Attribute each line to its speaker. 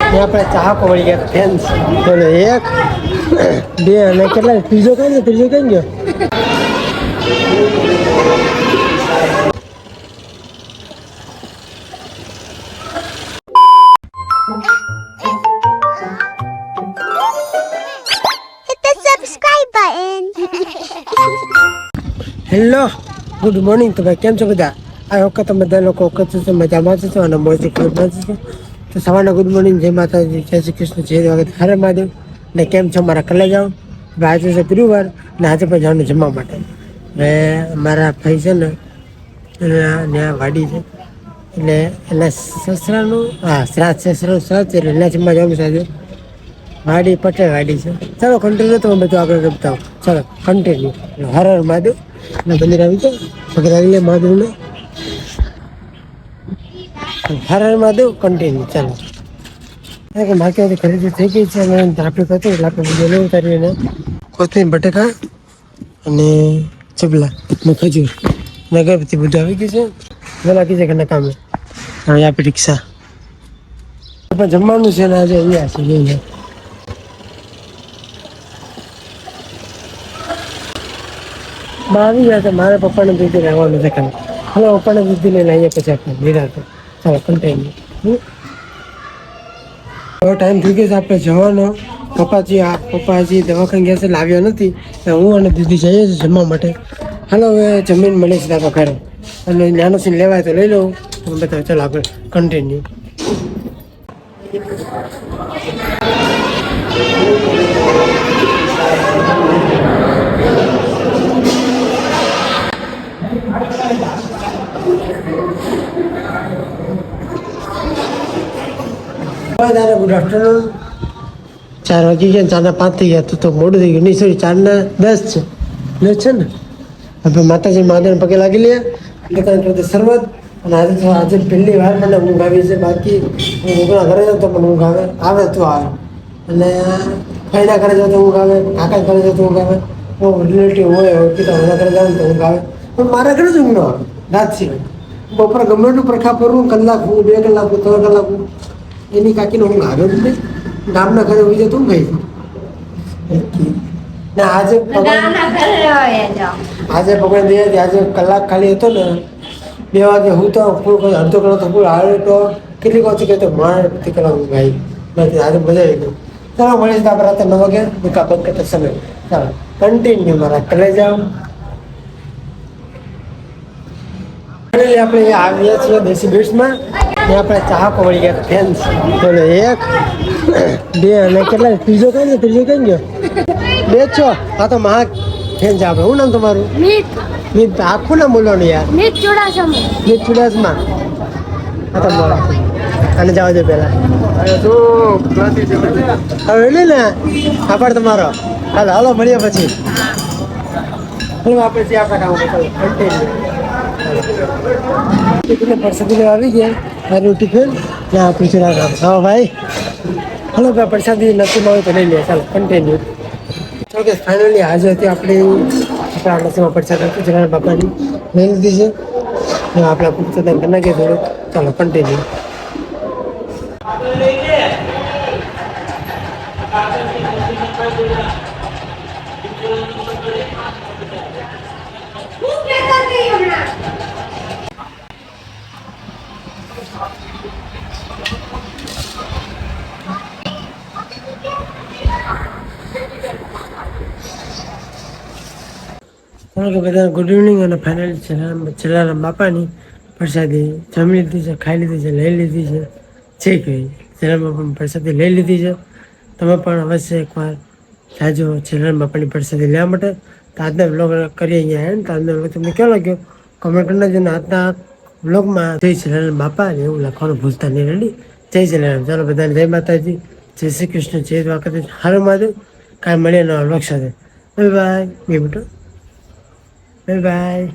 Speaker 1: ત્યાં આપણે ચાહકો વળી ગયા ફેન્સ બોલો એક બે અને કેટલા ત્રીજો કઈ ને ત્રીજો કઈ ગયો
Speaker 2: Hit the subscribe button.
Speaker 1: Hello good morning તો ભાઈ કેમ છો બધા આ વખત તમે બધા લોકો વખત છો મજામાં છો અને મોજે ખબરમાં છો તો સવારના ગુડ મોર્નિંગ જય માતાજી, જય શ્રી કૃષ્ણ, જય વખત હરે મહાદેવ. ને કેમ છો મારા કલે જાઓ? આજે છે ગુરુવાર ને આજે પણ જવાનું જમવા માટે. ને મારા ભાઈ છે ને, એના વાડી છે. એટલે એના સસરાનું, હા શ્રાદ્ધ સસરાનું શ્રાદ્ધ છે એટલે એના જમવા જવાનું છે વાડી પટેલ વાડી છે. ચાલો કન્ટિન્યુ તો હું બધું આગળ રમતા ચાલો કન્ટિન્યુ હર હર મહાદેવ. ને મંદિર આવી પગે લાગી મહાદેવને હર હર મહાદેવ કન્ટિન્યુ ચાલો. કે માર્કેટથી ખરીદી થઈ ગઈ છે અને આપણે કરતી એટલે આપણે બીજો લેવું ઉતારીએ કોથમીર, બટેકા અને ચબલા ને ખજૂર. ને અગરબત્તી બધું આવી ગયું છે. પેલા કીધે કે કામે હવે આપી રિક્ષા. પણ જમવાનું છે ને આજે અહીંયા છે જોઈએ આવી ગયા છે, મારા પપ્પાને દીદી રહેવાનું છે કાલે. હવે પપ્પાને દીદી લઈને અહીંયા પછી આપણે નિરાતે. ચાલો કન્ટિન્યુ હવે ટાઈમ થઈ ગયો છે આપણે જવાનો. પપ્પાજી, આ પપ્પાજી દવાખાને ગયા છે, લાવ્યો નથી. હું અને દીદી જઈએ છીએ જમવા માટે. હાલો, હવે જમીન મળે છે તારા ઘરે. અને નાનો સીન લેવાય તો લઈ લઉં. તમે બધા ચાલો આપણે કન્ટિન્યુ ગુડ આફ્ટરનૂન. ચાર વાગી ગયા ચારના પાંચ થઈ ગયા. તો તો મોડું થઈ ગયું. નહીં સોરી ચારના દસ છે. લે છે ને. હવે માતાજી મહાદેવ પગે લાગી લે. એટલે કાંઈ શરૂઆત. અને આજે તો આજે પહેલી વાર મને ઊંઘ આવી છે. બાકી હું ઊંઘના ઘરે જાઉં તો મને ઊંઘ આવે આવે તો આવે. અને ફઈના ઘરે જાઉં તો ઊંઘ આવે કાકા ઘરે જાઉં તો ઊંઘ આવે. કોઈ રિલેટિવ હોય ઓળખીતા એના ઘરે જાઉં તો ઊંઘ આવે. પણ મારા ઘરે જ ઊંઘ ન આવે. રાત સિવાય. બપોરે ગમે એટલું પ્રખા ફરવું કલાક હું બે કલાક હું ત્રણ કલાક હું. એની કાકીને ઊંઘ આવે જ નહીં. ગામના ઘરે ઉઈ જતું ગઈ ને આજે આજે ભગવાન દે આજે કલાક ખાલી હતો ને બે વાગે હું તો કલાક અડધો કલાક તો પૂરો આવે તો કેટલીક ઓછી કહેતો મારે નથી કલાક હું ભાઈ નથી આજે મજા આવી ગયું ચાલો મળીશ તો આપણે રાતે નવ વાગે મૂકા બંધ કરતા સમય ચાલો. કન્ટિન્યુ મારા કલે જાઓ. આપણે આવ્યા છીએ દેશી બેટ્સમાં ત્યાં આપણે ચાહકો વળી ગયા ફેન્સ બોલો એક બે અને કેટલા? ત્રીજો કઈ ને ત્રીજો કઈ ગયો? બે છો? આ તો મહા ફેન છે આપણે. શું નામ તમારું?
Speaker 3: મીત.
Speaker 1: મિત આખું નામ બોલવાનું યાર?
Speaker 3: મીત ચુડાસમા.
Speaker 1: મિત ચુડાસમા. આ તો બોલો અને જવા દો પેલા હવે લે ને આભાર તમારો. હાલો હાલો મળીએ પછી. હું આપણે જે આપણા કામ કન્ટિન્યુ આવી ગયા? મારું ટિફિન ત્યાં આપણે રામ કામ હા, ભાઈ. હલો, ભાઈ, પ્રસાદી નથી હોય તો લઈ લે, ચાલો કન્ટિન્યુ ચાલો કે ફાઇનલી આજે હતી આપણે આપણા નસીમાં પ્રસાદ હતી બાપાની લઈ લીધી છે ને આપણા પુસ્તક કરી નાખીએ થોડુંક. ચાલો કન્ટિન્યુ ચાલો કે બધા ગુડ ઇવનિંગ અને ફાઇનલી જલારામ જલારામ બાપાની પ્રસાદી જમી લીધી છે, ખાઈ લીધી છે, લઈ લીધી છે. જે કહી જલારામ બાપાની પ્રસાદી લઈ લીધી છે. તમે પણ અવશ્ય એકવાર જાજો જલારામ બાપાની પ્રસાદી લેવા માટે તો આજના બ્લોગ કરીએ અહીંયા એન્ડ. તો આજનો બ્લોગ તમને કેવો લાગ્યો? કમેન્ટ કરી નાખજો આજના બ્લોગમાં જય જલારામ બાપા ને એવું લખવાનું ભૂલતા નહીં. રેડી જય જલારામ ચાલો બધાને જય માતાજી. જય શ્રી કૃષ્ણ. જય દ્વારકાધીશ. હર મહાદેવ. કાંઈ મળીએ નવા બ્લોગ સાથે. બાય બાય બે બેટા 拜拜。